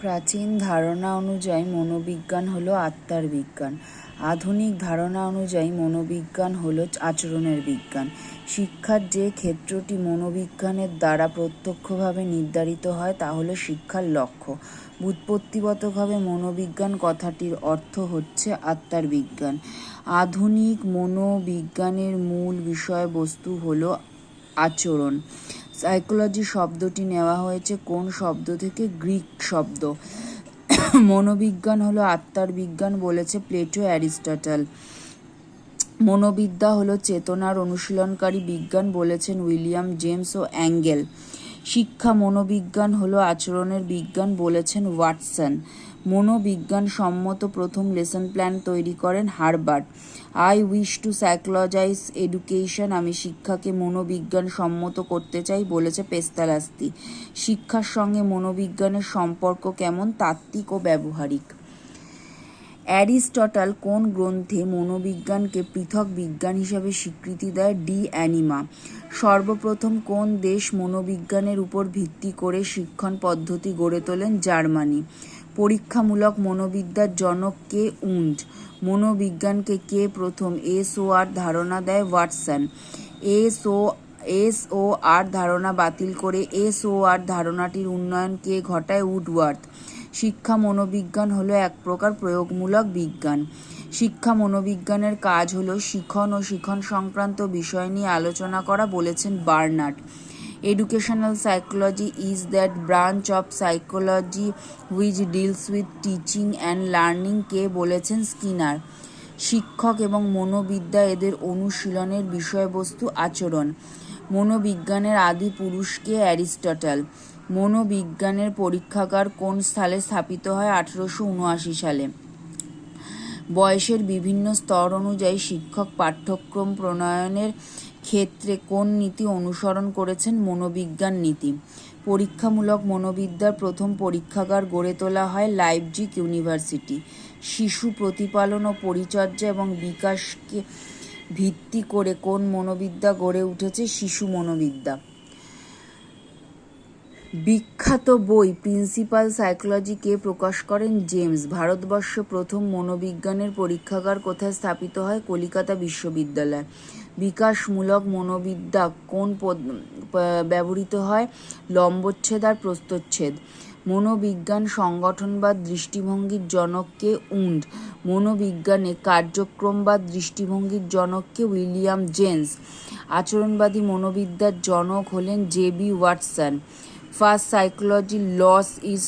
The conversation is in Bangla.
প্রাচীন ধারণা অনুযায়ী মনোবিজ্ঞান হলো আত্মার বিজ্ঞান। আধুনিক ধারণা অনুযায়ী মনোবিজ্ঞান হলো আচরণের বিজ্ঞান। শিক্ষার যে ক্ষেত্রটি মনোবিজ্ঞানের দ্বারা প্রত্যক্ষভাবে নির্ধারিত হয়, তা হলো শিক্ষার লক্ষ্য। ব্যুৎপত্তিগতভাবে মনোবিজ্ঞান কথাটির অর্থ হচ্ছে আত্মার বিজ্ঞান। আধুনিক মনোবিজ্ঞানের মূল বিষয়বস্তু হলো আচরণ। সাইকোলজি শব্দটি নেওয়া হয়েছে কোন শব্দ থেকে? গ্রিক শব্দ। মনোবিজ্ঞান হলো আত্মার বিজ্ঞান বলেছে প্লেটো, অ্যারিস্টটল। মনোবিদ্যা হলো চেতনার অনুশীলনকারী বিজ্ঞান বলেছেন উইলিয়াম জেমস ও অ্যাঙ্গেল। শিক্ষা মনোবিজ্ঞান হলো আচরণের বিজ্ঞান বলেছেন ওয়াটসন। মনোবিজ্ঞান সম্মত প্রথম লেসন প্ল্যান তৈরি করেন Herbart I wish to psychologise education, আমি শিক্ষাকে মনোবিজ্ঞান সম্মত করতে চাই, বলেছে পেস্তালাস্তি। শিক্ষার সঙ্গে মনোবিজ্ঞানের সম্পর্ক কেমন? তাত্ত্বিক ও ব্যবহারিক। অ্যারিস্টটল কোন গ্রন্থে মনোবিজ্ঞানকে পৃথক বিজ্ঞান হিসাবে স্বীকৃতি দেয়? ডি. অ্যানিমা। সর্বপ্রথম কোন দেশ মনোবিজ্ঞানের উপর ভিত্তি করে শিক্ষণ পদ্ধতি গড়ে তোলেন? জার্মানি। পরীক্ষামূলক মনোবিদ্যার জনক কে উন্ড? মনোবিজ্ঞানকে কে প্রথম? এস ও আর ধারণা দেয় Watson. S O S O R ধারণা বাতিল করে এস ও আর ধারণাটির উন্নয়ন কে ঘটায় উডওয়ার্থ। শিক্ষা মনোবিজ্ঞান হলো এক প্রকার প্রয়োগমূলক বিজ্ঞান। শিক্ষা মনোবিজ্ঞানের কাজ হলো শিখন ও শিখন সংক্রান্ত বিষয় নিয়ে আলোচনা করা বলেছেন Bernard. Educational psychology is that branch of psychology which deals with teaching and learning কে বলেছেন স্কিনার। শিক্ষক এবং মনোবিদ্যা এদের অনুশীলনের বিষয়বস্তু আচরণ। মনোবিজ্ঞানের আদি পুরুষকে অ্যারিস্টটল। মনোবিজ্ঞানের পরীক্ষাগার কোন সালে স্থাপিত হয় আঠেরোশো উনআশি সালে? বয়সের বিভিন্ন স্তর অনুযায়ী শিক্ষক পাঠ্যক্রম প্রণয়নের ক্ষেত্রে কোন নীতি অনুসরণ করেছেন মনোবিজ্ঞান নীতি? পরীক্ষামূলক মনোবিদ্যার প্রথম পরীক্ষাগার গড়ে তোলা হয় লাইপজিগ ইউনিভার্সিটি। শিশু প্রতিপালন ও পরিচর্যা এবং বিকাশকে ভিত্তি করে কোন মনোবিদ্যা গড়ে উঠেছে শিশু মনোবিদ্যা? বিখ্যাত বই প্রিন্সিপাল সাইকোলজি কে প্রকাশ করেন জেমস। ভারতবর্ষ প্রথম মনোবিজ্ঞানের পরীক্ষাগার কোথায় স্থাপিত হয়? কলিকাতা বিশ্ববিদ্যালয়। বিকাশমূলক মনোবিদ্যা কোন ব্যবহৃত হয়? লম্বচ্ছেদ আর প্রস্তচ্ছেদ। মনোবিজ্ঞান সংগঠন বা দৃষ্টিভঙ্গির জনককে উন্ড? মনোবিজ্ঞানে কার্যক্রম বা দৃষ্টিভঙ্গির জনককে উইলিয়াম জেন্স আচরণবাদী মনোবিদ্যার জনক হলেন J B Watson. First, psychology loss is